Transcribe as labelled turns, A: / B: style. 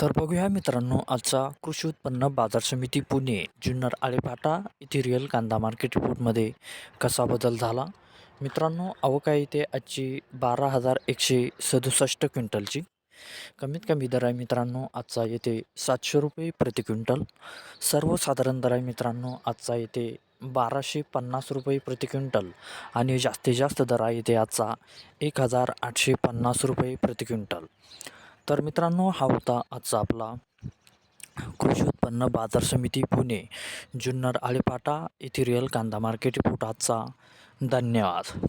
A: तर बघूया मित्रांनो आजचा कृषी उत्पन्न बाजार समिती पुणे जुन्नर आळेफाटा इथे रिअल कांदा मार्केट रिपोर्टमध्ये कसा बदल झाला? मित्रांनो आवक आहे इथे आजची बारा हजार एकशे सदुसष्ट क्विंटलची. कमीत कमी दर आहे मित्रांनो आजचा येथे सातशे रुपये प्रति क्विंटल. सर्वसाधारण दर आहे मित्रांनो आजचा येथे बाराशे पन्नास रुपये प्रति क्विंटल. आणि जास्तीत जास्त दर आहे इथे आजचा एक हजार आठशे पन्नास रुपये प्रति क्विंटल. तर मित्रांनो हा होता आजचा आपला कृषी उत्पन्न बाजार समिती पुणे जुन्नर आळेपाटा इथिरियल रिअल कांदा मार्केट रिपोर्ट. आजचा धन्यवाद.